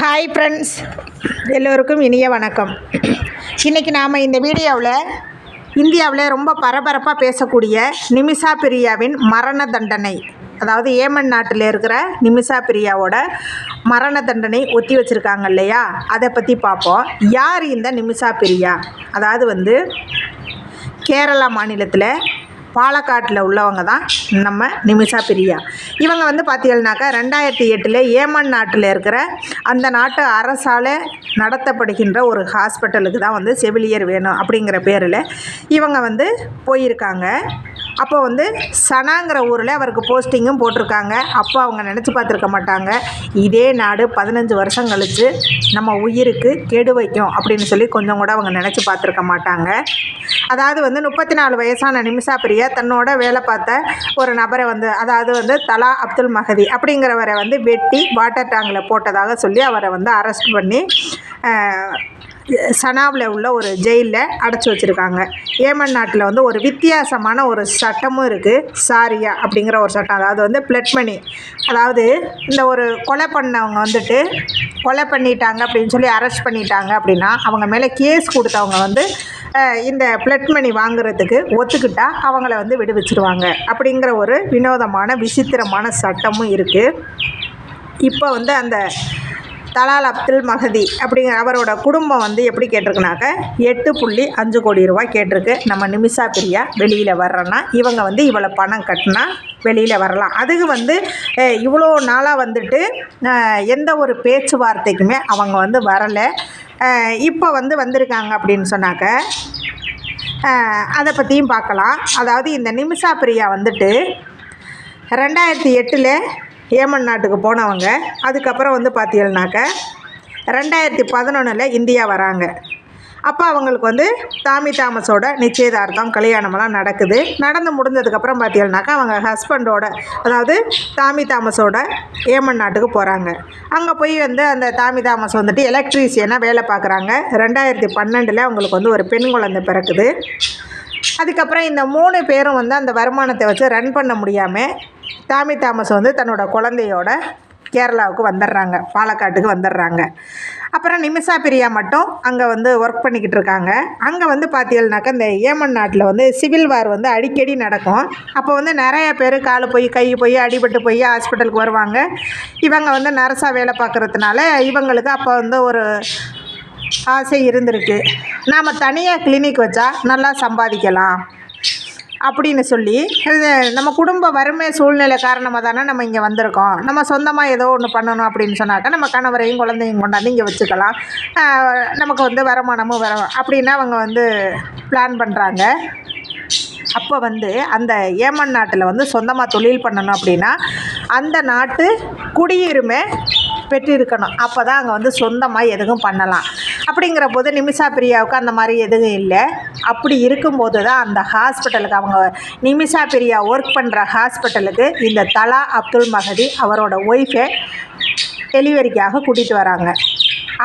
Hi friends எல்லோருக்கும் இனிய வணக்கம். இன்றைக்கி நாம் இந்த வீடியோவில் இந்தியாவில் ரொம்ப பரபரப்பாக பேசக்கூடிய நிமிஷா பிரியாவின் மரண தண்டனை அதாவது ஏமன் நாட்டில் இருக்கிற நிமிஷா பிரியாவோட மரண தண்டனை ஒத்தி வச்சுருக்காங்க இல்லையா? அதை பற்றி பார்ப்போம். யார் இந்த நிமிஷா பிரியா? அதாவது வந்து கேரளா மாநிலத்தில் பாலக்காட்டில் உள்ளவங்க தான் நம்ம நிமிஷா பிரியா. இவங்க வந்து பார்த்தீங்கன்னாக்கா ரெண்டாயிரத்தி எட்டில் ஏமன் நாட்டில் இருக்கிற அந்த நாட்டு அரசால் நடத்தப்படுகின்ற ஒரு ஹாஸ்பிட்டலுக்கு தான் வந்து செவிலியர் வேணும் அப்படிங்கிற பேரில் இவங்க வந்து போயிருக்காங்க. அப்போ வந்து சனாங்கிற ஊரில் அவருக்கு போஸ்டிங்கும் போட்டிருக்காங்க. அப்போ அவங்க நினச்சி பார்த்துருக்க மாட்டாங்க. இதே நாடு பதினஞ்சு வருஷம் கழித்து நம்ம உயிருக்கு கெடு வைக்கும் அப்படின்னு சொல்லி கொஞ்சம் கூட அவங்க நினச்சி பார்த்துருக்க மாட்டாங்க. அதாவது வந்து முப்பத்தி நாலு வயசான நிமிஷா பிரியா தன்னோட வேலை பார்த்த ஒரு நபரை வந்து அதாவது வந்து தலா அப்துல் மஹதி அப்படிங்கிறவரை வந்து வெட்டி வாட்டர் டேங்கில் போட்டதாக சொல்லி அவரை வந்து அரெஸ்ட் பண்ணி சனாவில் உள்ள ஒரு ஜெயிலில் அடைச்சி வச்சுருக்காங்க. ஏமன் நாட்டில் வந்து ஒரு வித்தியாசமான ஒரு சட்டமும் இருக்குது சாரியா அப்படிங்கிற ஒரு சட்டம். அதாவது வந்து பிளட் மணி அதாவது இந்த ஒரு கொலை பண்ணவங்க வந்துட்டு கொலை பண்ணிட்டாங்க அப்படின்னு சொல்லி அரெஸ்ட் பண்ணிட்டாங்க அப்படின்னா அவங்க மேலே கேஸ் கொடுத்தவங்க வந்து இந்த பிளட் மணி வாங்குறதுக்கு ஒத்துக்கிட்டால் அவங்கள வந்து விடுவிச்சிருவாங்க. அப்படிங்கிற ஒரு வினோதமான விசித்திரமான சட்டமும் இருக்குது இப்போ வந்து அந்த தலால் அப்துல் மஹதி அப்படிங்கிற அவரோட குடும்பம் வந்து எப்படி கேட்டிருக்குனாக்க எட்டு புள்ளி அஞ்சு கோடி ரூபாய் கேட்டிருக்கு. நம்ம நிமிஷா பிரியா வெளியில் வர்றோன்னா இவங்க வந்து இவ்வளோ பணம் கட்டினா வெளியில் வரலாம். அதுக்கு வந்து இவ்வளோ நாளாக வந்துட்டு எந்த ஒரு பேச்சுவார்த்தைக்குமே அவங்க வந்து வரலை. இப்போ வந்து வந்திருக்காங்க அப்படின்னு சொன்னாக்க அதை பற்றியும் பார்க்கலாம். அதாவது இந்த நிமிஷா பிரியா வந்துட்டு ரெண்டாயிரத்தி எட்டில் ஏமன் நாட்டுக்கு போனவங்க. அதுக்கப்புறம் வந்து பார்த்தீங்கன்னாக்க ரெண்டாயிரத்தி பதினொன்றில் இந்தியா வராங்க. அப்போ அவங்களுக்கு வந்து தாமி தாமஸோட நிச்சயதார்த்தம் கல்யாணமெல்லாம் நடக்குது. நடந்து முடிஞ்சதுக்கப்புறம் பார்த்தீங்கன்னாக்கா அவங்க ஹஸ்பண்டோட அதாவது தாமி தாமஸோட ஏமன் நாட்டுக்கு போகிறாங்க அங்கே போய் வந்து அந்த தாமி தாமஸ் வந்துட்டு எலக்ட்ரீஷியனாக வேலை பார்க்குறாங்க ரெண்டாயிரத்தி பன்னெண்டில் அவங்களுக்கு வந்து ஒரு பெண் குழந்தை பிறக்குது. அதுக்கப்புறம் இந்த மூணு பேரும் வந்து அந்த வருமானத்தை வச்சு ரன் பண்ண முடியாமல் தாமி தாமஸ் வந்து தன்னோட குழந்தையோட கேரளாவுக்கு வந்துடுறாங்க பாலக்காட்டுக்கு வந்துடுறாங்க. அப்புறம் நிமிஷா பிரியா மட்டும் அங்கே வந்து ஒர்க் பண்ணிக்கிட்டு இருக்காங்க. அங்கே வந்து பார்த்தீங்கன்னாக்கா இந்த ஏமன் நாட்டில் வந்து சிவில் வார் வந்து அடிக்கடி நடக்கும். அப்போ வந்து நிறைய பேர் கால் போய் கை போய் அடிபட்டு போய் ஹாஸ்பிட்டலுக்கு வருவாங்க. இவங்க வந்து நர்ஸாக வேலை பார்க்குறதுனால இவங்களுக்கு அப்போ வந்து ஒரு ஆசை இருந்திருக்கு. நாம் தனியாக கிளினிக் வச்சா நல்லா சம்பாதிக்கலாம். அப்படின்னு சொல்லி இது நம்ம குடும்ப வறுமை சூழ்நிலை காரணமாக தானே நம்ம இங்கே வந்திருக்கோம். நம்ம சொந்தமாக ஏதோ ஒன்று பண்ணணும் அப்படின்னு சொன்னாக்கா நம்ம கணவரையும் குழந்தையும் கொண்டாந்து இங்கே வச்சுக்கலாம். நமக்கு வந்து வருமானமும் வரும் அப்படின்னு அவங்க வந்து பிளான் பண்ணுறாங்க அப்போ வந்து அந்த ஏமன் நாட்டில் வந்து சொந்தமாக தொழில் பண்ணணும் அப்படின்னா அந்த நாட்டு குடியுரிமை பெற்றிருக்கணும். அப்போ தான் அங்கே வந்து சொந்தமாக எதுவும் பண்ணலாம். அப்படிங்கிற போது நிமிஷா பிரியாவுக்கு அந்த மாதிரி எதுவும் இல்லை. அப்படி இருக்கும்போது தான் அந்த ஹாஸ்பிட்டலுக்கு அவங்க நிமிஷா பிரியா ஒர்க் பண்ணுற ஹாஸ்பிட்டலுக்கு இந்த தலா அப்துல் மஹதி அவரோட ஒய்ஃபை டெலிவரிக்காக கூட்டிகிட்டு வராங்க.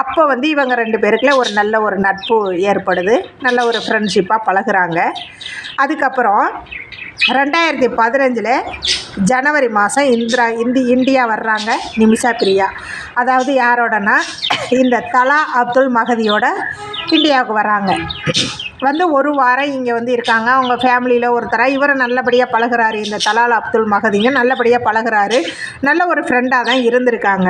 அப்போ வந்து இவங்க ரெண்டு பேருக்குள்ள ஒரு நல்ல ஒரு நட்பு ஏற்படுது. நல்ல ஒரு ஃப்ரெண்ட்ஷிப்பாக பழகுறாங்க. அதுக்கப்புறம் ரெண்டாயிரத்தி பதினஞ்சில் ஜனவரி மாதம் இந்திரா இந்தி இந்தியா வர்றாங்க நிமிஷா பிரியா. அதாவது யாரோடனா இந்த தலா அப்துல் மகதியோட இந்தியாவுக்கு வராங்க. வந்து ஒரு வாரம் இங்கே வந்து இருக்காங்க. அவங்க ஃபேமிலியில் ஒருத்தராக இவரை நல்லபடியாக பழகுறாரு. இந்த தலால் அப்துல் மகதிங்க நல்லபடியாக பழகுறாரு. நல்ல ஒரு ஃப்ரெண்டாக தான் இருந்திருக்காங்க.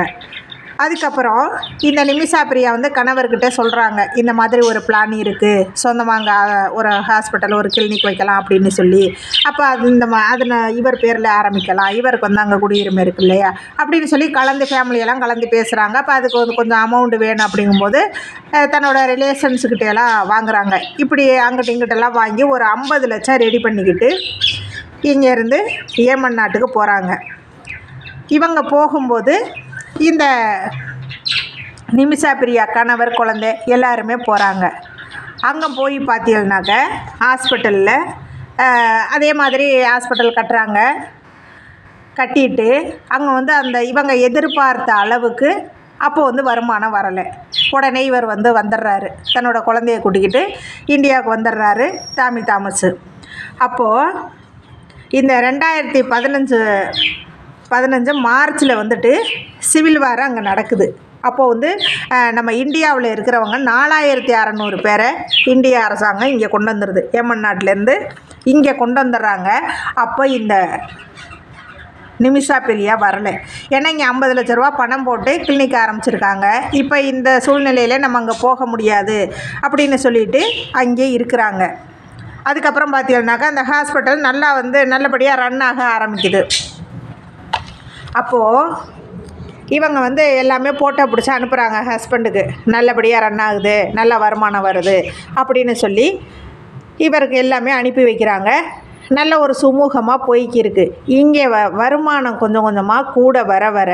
அதுக்கப்புறம் இந்த நிமிஷா பிரியா வந்து கணவர்கிட்ட சொல்கிறாங்க இந்த மாதிரி ஒரு பிளான் இருக்குது சொந்தமாக அங்கே ஒரு ஹாஸ்பிட்டல் ஒரு கிளினிக் வைக்கலாம் அப்படின்னு சொல்லி. அப்போ அது இந்த மா அதில் இவர் பேரில் ஆரம்பிக்கலாம் இவருக்கு வந்து அங்கே குடியுரிமை இருக்கு இல்லையா? அப்படின்னு சொல்லி கலந்து ஃபேமிலியெல்லாம் கலந்து பேசுகிறாங்க அப்போ அதுக்கு வந்து கொஞ்சம் அமௌண்ட் வேணும் அப்படிங்கும்போது தன்னோட ரிலேஷன்ஸுக்கிட்டெல்லாம் வாங்குறாங்க. இப்படி அங்கிட்ட இங்கிட்டெல்லாம் வாங்கி ஒரு ஐம்பது லட்சம் ரெடி பண்ணிக்கிட்டு இங்கேருந்து ஏமன் நாட்டுக்கு போகிறாங்க இவங்க போகும்போது இந்த நிமிஷா பிரியா கணவர் குழந்தை எல்லாருமே போகிறாங்க அங்கே போய் பார்த்தீங்கன்னாக்க ஹாஸ்பிட்டலில் அதே மாதிரி ஹாஸ்பிட்டல் கட்டுறாங்க. கட்டிட்டு அங்கே வந்து அந்த இவங்க எதிர்பார்த்த அளவுக்கு அப்போ வந்து வருமானம் வரலை. உடனே இவர் வந்து வந்துடுறாரு. தன்னோட குழந்தைய கூட்டிக்கிட்டு இந்தியாவுக்கு வந்துடுறாரு டாமி தாமஸு. அப்போது இந்த ரெண்டாயிரத்தி பதினஞ்சு பதினஞ்சு மார்ச்சில் வந்துட்டு சிவில் வார் அங்கே நடக்குது. அப்போது வந்து நம்ம இந்தியாவில் இருக்கிறவங்க நாலாயிரத்தி அறநூறு பேரை இந்திய அரசாங்கம் இங்கே கொண்டு வந்துடுது ஏமன் நாட்டிலேருந்து இங்கே கொண்டு வந்துடுறாங்க அப்போ இந்த நிமிஷா பெரியா வரல. ஏன்னா இங்கே ஐம்பது லட்ச ரூபா பணம் போட்டு கிளினிக் ஆரம்பிச்சிருக்காங்க. இப்போ இந்த சூழ்நிலையில் நம்ம அங்கே போக முடியாது அப்படின்னு சொல்லிட்டு அங்கே இருக்கிறாங்க. அதுக்கப்புறம் பார்த்தீங்கன்னாக்கா அந்த ஹாஸ்பிட்டல் நல்லா வந்து நல்லபடியாக ரன் ஆக ஆரம்பிக்குது. அப்போது இவங்க வந்து எல்லாமே ஃபோட்டோ பிடிச்சி அனுப்புகிறாங்க ஹஸ்பண்டுக்கு. நல்லபடியாக ரன் ஆகுது நல்ல வருமானம் வருது அப்படின்னு சொல்லி இவருக்கு எல்லாமே அனுப்பி வைக்கிறாங்க. நல்ல ஒரு சுமூகமாக போய்க்கிருக்கு. இங்கே வ வருமானம் கொஞ்சம் கொஞ்சமாக கூட வர வர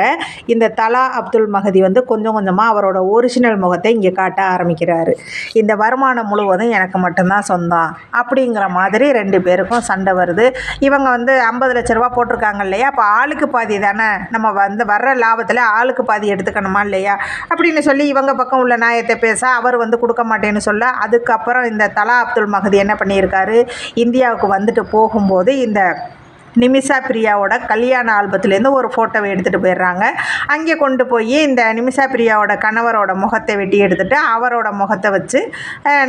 இந்த தலா அப்துல் மஹதி வந்து கொஞ்சம் கொஞ்சமாக அவரோட ஒரிஜினல் முகத்தை இங்கே காட்ட ஆரம்பிக்கிறாரு. இந்த வருமானம் முழுவதும் எனக்கு மட்டும்தான் சொந்தம். அப்படிங்கிற மாதிரி ரெண்டு பேருக்கும் சண்டை வருது. இவங்க வந்து ஐம்பது லட்ச ரூபா போட்டிருக்காங்க இல்லையா? அப்போ ஆளுக்கு பாதி தானே? நம்ம வந்து வர்ற லாபத்தில் ஆளுக்கு பாதி எடுத்துக்கணுமா இல்லையா? அப்படின்னு சொல்லி இவங்க பக்கம் உள்ள நியாயத்தை பேச அவர் வந்து கொடுக்க மாட்டேன்னு சொல்ல அதுக்கப்புறம் இந்த தலா அப்துல் மஹதி என்ன பண்ணியிருக்காரு? இந்தியாவுக்கு வந்துட்டு போ போகும்போது இந்த நிமிஷா பிரியாவோட கல்யாண ஆல்பத்துலேருந்து ஒரு ஃபோட்டோவை எடுத்துகிட்டு போயிடுறாங்க. அங்கே கொண்டு போய் இந்த நிமிஷா பிரியாவோட கணவரோட முகத்தை வெட்டி எடுத்துகிட்டு அவரோட முகத்தை வச்சு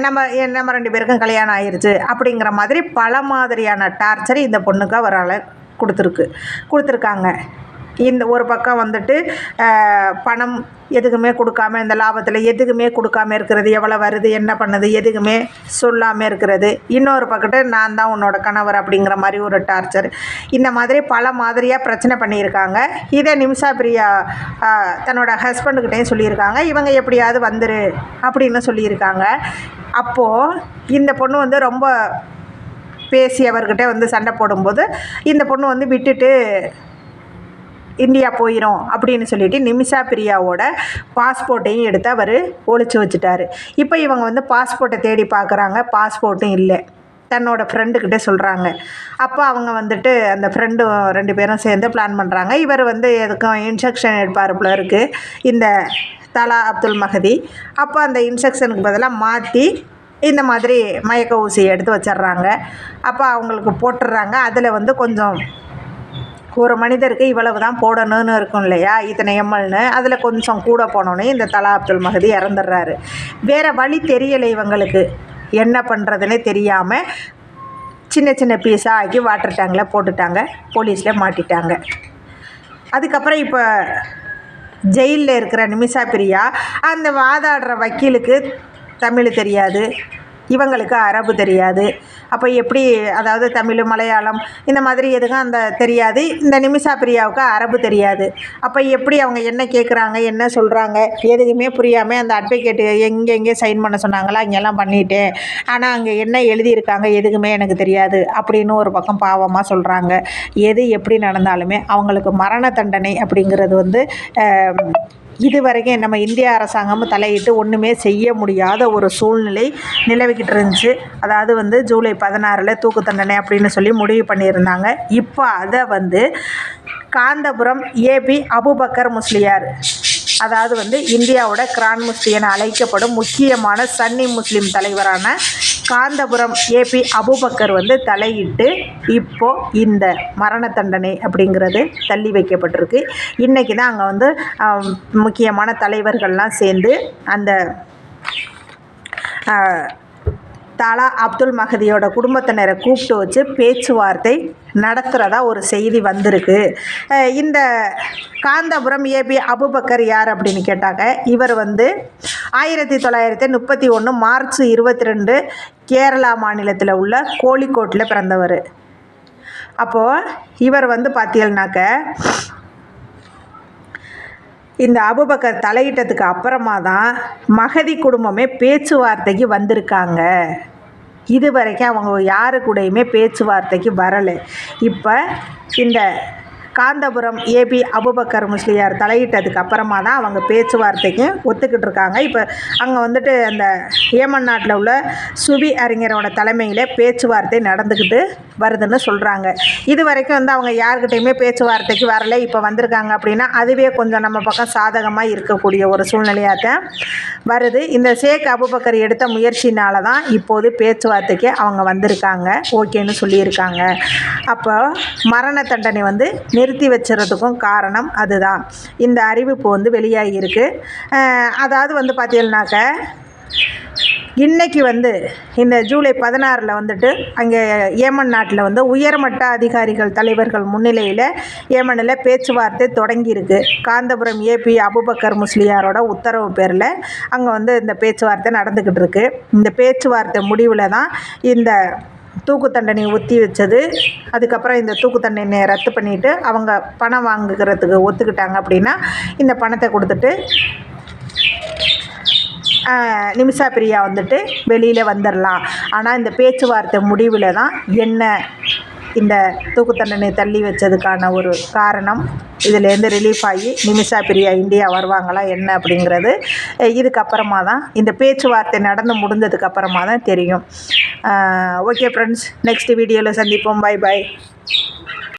நம்ம நம்ம ரெண்டு பேருக்கும் கல்யாணம் ஆயிடுச்சு அப்படிங்கிற மாதிரி பல மாதிரியான டார்ச்சர் இந்த பொண்ணுக்கு அவரால் கொடுத்துருக்கு கொடுத்துருக்காங்க. இந்த ஒரு பக்கம் வந்துட்டு பணம் எதுக்குமே கொடுக்காம இந்த லாபத்தில் எதுக்குமே கொடுக்காம இருக்கிறது எவ்வளோ வருது என்ன பண்ணுது எதுக்குமே சொல்லாமல் இருக்கிறது. இன்னொரு பக்கத்து நான் தான் உன்னோட கணவர் அப்படிங்கிற மாதிரி ஒரு டார்ச்சர் இந்த மாதிரி பல மாதிரியாக பிரச்சனை பண்ணியிருக்காங்க. இதை நிமிஷா பிரியா தன்னோட ஹஸ்பண்டுக்கிட்டேயும் சொல்லியிருக்காங்க. இவங்க எப்படியாவது வந்துரு அப்படின்னு சொல்லியிருக்காங்க. அப்போது இந்த பொண்ணு வந்து ரொம்ப பேசி அவர்கிட்ட வந்து சண்டை போடும்போது இந்த பொண்ணு வந்து விட்டுட்டு இந்தியா போயிடும் அப்படின்னு சொல்லிட்டு நிமிஷா பிரியாவோட பாஸ்போர்ட்டையும் எடுத்து அவர் ஒழிச்சு வச்சுட்டாரு. இப்போ இவங்க வந்து பாஸ்போர்ட்டை தேடி பார்க்குறாங்க. பாஸ்போர்ட்டும் இல்லை. தன்னோட ஃப்ரெண்டுக்கிட்டே சொல்கிறாங்க அப்போ அவங்க வந்துட்டு அந்த ஃப்ரெண்டு ரெண்டு பேரும் சேர்ந்து பிளான் பண்ணுறாங்க இவர் வந்து எதுக்கும் இன்ஸ்ட்ரக்ஷன் எடுப்பார் போல இருக்குது இந்த தலா அப்துல் மஹதி. அப்போ அந்த இன்ஸ்ட்ரக்ஷனுக்கு பதிலாக மாற்றி இந்த மாதிரி மயக்க ஊசியை எடுத்து வச்சிடுறாங்க. அப்போ அவங்களுக்கு போட்டுடுறாங்க. அதில் வந்து கொஞ்சம் ஒரு மனிதருக்கு இவ்வளவு தான் போடணும்னு இருக்கும் இல்லையா? இத்தனை எம்எல்னு. அதில் கொஞ்சம் கூட போனோன்னே இந்த தலா அப்துல் மஹதி இறந்துடுறாரு. வேறு வழி தெரியலை இவங்களுக்கு. என்ன பண்ணுறதுனே தெரியாமல் சின்ன சின்ன பீஸாக ஆக்கி வாட்டர் டேங்கில் போட்டுட்டாங்க. போலீஸில் மாட்டிட்டாங்க. அதுக்கப்புறம் இப்போ ஜெயிலில் இருக்கிற நிமிஷா பிரியா அந்த வாதாடுற வக்கீலுக்கு தமிழ் தெரியாது. இவங்களுக்கு அரபு தெரியாது. அப்போ எப்படி அதாவது தமிழ் மலையாளம் இந்த மாதிரி எதுக்கும் அந்த தெரியாது. இந்த நிமிஷா பிரியாவுக்கு அரபு தெரியாது. அப்போ எப்படி அவங்க என்ன கேட்குறாங்க என்ன சொல்கிறாங்க எதுக்குமே புரியாமல் அந்த அட்வொகேட்டு எங்கே எங்கே சைன் பண்ண சொன்னாங்களா இங்கெல்லாம் பண்ணிட்டேன் ஆனால் அங்கே என்ன எழுதியிருக்காங்க எதுக்குமே எனக்கு தெரியாது அப்படின்னு ஒரு பக்கம் பாவமாக சொல்கிறாங்க எது எப்படி நடந்தாலுமே அவங்களுக்கு மரண தண்டனை அப்படிங்கிறது வந்து இது வரைக்கும் நம்ம இந்திய அரசாங்கமும் தலையிட்டு ஒன்றுமே செய்ய முடியாத ஒரு சூழ்நிலை நிலவிக்கிட்டு இருந்துச்சு. அதாவது வந்து ஜூலை பதினாறில் தூக்கு தண்டனை அப்படின்னு சொல்லி முடிவு பண்ணியிருந்தாங்க. இப்போ அதை வந்து காந்தபுரம் ஏபி அபுபக்கர் முஸ்லியார். அதாவது வந்து இந்தியாவோட கிரான் முஸ்லி என அழைக்கப்படும் முக்கியமான சன்னி முஸ்லீம் தலைவரான காந்தபுரம் ஏபி அபுபக்கர் வந்து தலையிட்டு இப்போ இந்த மரண தண்டனை அப்படிங்கிறது தள்ளி வைக்கப்பட்டிருக்கு. இன்றைக்கி தான் அங்கே வந்து முக்கியமான தலைவர்கள்லாம் சேர்ந்து அந்த தலா அப்துல் மஹதியோட குடும்பத்தினரை கூப்பிட்டு வச்சு பேச்சுவார்த்தை நடத்துகிறதா ஒரு செய்தி வந்திருக்கு. இந்த காந்தபுரம் ஏபி அபுபக்கர் யார் அப்படின்னு கேட்டாங்க இவர் வந்து ஆயிரத்தி தொள்ளாயிரத்தி முப்பத்தி ஒன்று மார்ச் இருபத்தி ரெண்டு கேரளா மாநிலத்தில் உள்ள கோழிக்கோட்டில் பிறந்தவர். அப்போது இவர் வந்து பார்த்தீங்கன்னாக்க இந்த அபுபக்கர் தலையிட்டதுக்கு அப்புறமா தான் மகதி குடும்பமே பேச்சுவார்த்தைக்கு வந்திருக்காங்க. இது வரைக்கும் அவங்க யாரு கூடயுமே பேச்சுவார்த்தைக்கு வரலை. இப்போ இந்த காந்தபுரம் ஏபி அபுபக்கர் முஸ்லியார் தலையிட்டதுக்கு அப்புறமா தான் அவங்க பேச்சுவார்த்தைக்கு ஒத்துக்கிட்டு இருக்காங்க. இப்போ அங்கே வந்துட்டு அந்த ஏமன் நாட்டில் உள்ள சுபி அறிஞரோட தலைமையில் பேச்சுவார்த்தை நடந்துக்கிட்டு வருதுன்னு சொல்கிறாங்க இது வரைக்கும் வந்து அவங்க யாருக்கிட்டையுமே பேச்சுவார்த்தைக்கு வரல. இப்போ வந்திருக்காங்க அப்படின்னா அதுவே கொஞ்சம் நம்ம பக்கம் சாதகமாக இருக்கக்கூடிய ஒரு சூழ்நிலையாக தான் வருது. இந்த ஷேக் அபுபக்கர் எடுத்த முயற்சினால தான் இப்போது பேச்சுவார்த்தைக்கு அவங்க வந்திருக்காங்க. ஓகேன்னு சொல்லியிருக்காங்க. அப்போ மரண தண்டனை வந்து நிறுத்தி வச்சுறதுக்கும் காரணம் அதுதான். இந்த அறிவிப்பு வந்து வெளியாகியிருக்கு அதாவது வந்து பார்த்தீங்கன்னாக்க இன்னைக்கு வந்து இந்த ஜூலை பதினாறில் வந்துட்டு அங்கே ஏமன் நாட்டில் வந்து உயர்மட்ட அதிகாரிகள் தலைவர்கள் முன்னிலையில் ஏமனில் பேச்சுவார்த்தை தொடங்கியிருக்கு. காந்தபுரம் ஏபி அபுபக்கர் முஸ்லியாரோட உத்தரவு பேரில் அங்கே வந்து இந்த பேச்சுவார்த்தை நடந்துக்கிட்டு இருக்கு. இந்த பேச்சுவார்த்தை முடிவில் தான் இந்த தூக்கு தண்டனை ஒத்தி வச்சது. அதுக்கப்புறம் இந்த தூக்கு தண்டனையை ரத்து பண்ணிவிட்டு அவங்க பணம் வாங்குகிறதுக்கு ஒத்துக்கிட்டாங்க அப்படின்னா இந்த பணத்தை கொடுத்துட்டு நிமிஷா பிரியா வந்துட்டு வெளியில் வந்துடலாம் ஆனால் இந்த பேச்சுவார்த்தை முடிவில் தான் என்ன இந்த தூக்கு தண்டனை தள்ளி வச்சதுக்கான ஒரு காரணம் இதுலேருந்து ரிலீஃப் ஆகி நிமிஷா பிரியா இந்தியா வருவாங்களா என்ன அப்படிங்கிறது இதுக்கப்புறமா தான் இந்த பேச்சுவார்த்தை நடந்து முடிஞ்சதுக்கப்புறமா தான் தெரியும். ஓகே ஃப்ரெண்ட்ஸ் நெக்ஸ்ட் வீடியோவில் சந்திப்போம். Bye bye